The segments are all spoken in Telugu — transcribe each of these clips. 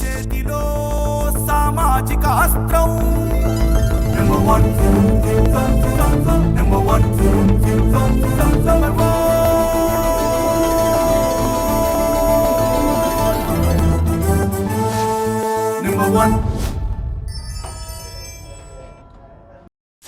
చేతిలో సామాజిక అస్త్రం. Number one number one number number one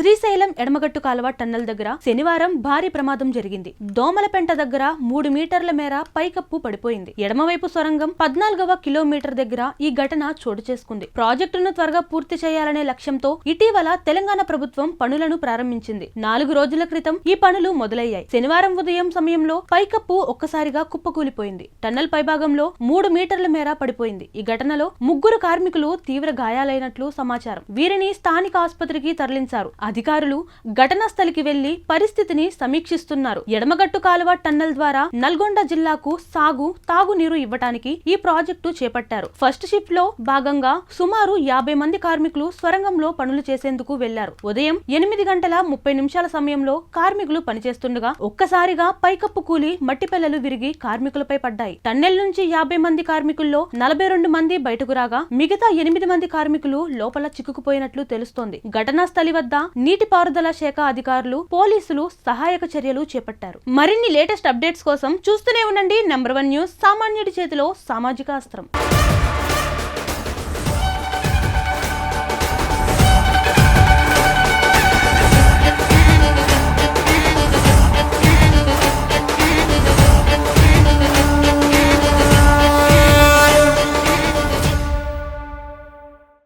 Srisailam ఎడమగట్టు కాలువ టన్నెల్ దగ్గర శనివారం భారీ ప్రమాదం జరిగింది. దోమలపెంట దగ్గర మూడు మీటర్ల మేర పైకప్పు పడిపోయింది. ఎడమవైపు సొరంగం పద్నాలుగవ కిలోమీటర్ దగ్గర ఈ ఘటన చోటు చేసుకుంది. ప్రాజెక్టును త్వరగా పూర్తి చేయాలనే లక్ష్యంతో ఇటీవల తెలంగాణ ప్రభుత్వం పనులను ప్రారంభించింది. నాలుగు రోజుల క్రితం ఈ పనులు మొదలయ్యాయి. శనివారం ఉదయం సమయంలో పైకప్పు ఒక్కసారిగా కుప్పకూలిపోయింది. టన్నెల్ పైభాగంలో మూడు మీటర్ల మేర పడిపోయింది. ఈ ఘటనలో ముగ్గురు కార్మికులు తీవ్ర గాయాలైనట్లు సమాచారం. వీరిని స్థానిక ఆసుపత్రికి తరలించారు. అధికారులు ఘటనా స్థలికి వెళ్ళి పరిస్థితిని సమీక్షిస్తున్నారు. ఎడమగట్టు కాలువ టన్నెల్ ద్వారా నల్గొండ జిల్లాకు సాగు తాగునీరు ఇవ్వటానికి ఈ ప్రాజెక్టు చేపట్టారు. ఫస్ట్ షిఫ్ట్లో భాగంగా సుమారు యాభై మంది కార్మికులు స్వరంగంలో పనులు చేసేందుకు వెళ్ళారు. ఉదయం ఎనిమిది గంటల ముప్పై నిమిషాల సమయంలో కార్మికులు పనిచేస్తుండగా ఒక్కసారిగా పైకప్పు కూలి మట్టి పిల్లలు విరిగి కార్మికులపై పడ్డాయి. టన్నెల్ నుంచి యాభై మంది కార్మికుల్లో నలభై రెండు మంది బయటకు రాగా మిగతా ఎనిమిది మంది కార్మికులు లోపల చిక్కుకుపోయినట్లు తెలుస్తోంది. ఘటనా స్థలి వద్ద నీటిపారుదల శాఖ అధికారులు పోలీసులు సహాయక చర్యలు చేపట్టారు. మరిన్ని లేటెస్ట్ అప్డేట్స్ కోసం చూస్తూనే ఉండండి. నెంబర్ వన్ న్యూస్ సామాన్యుడి చేతిలో సామాజిక అస్త్రం.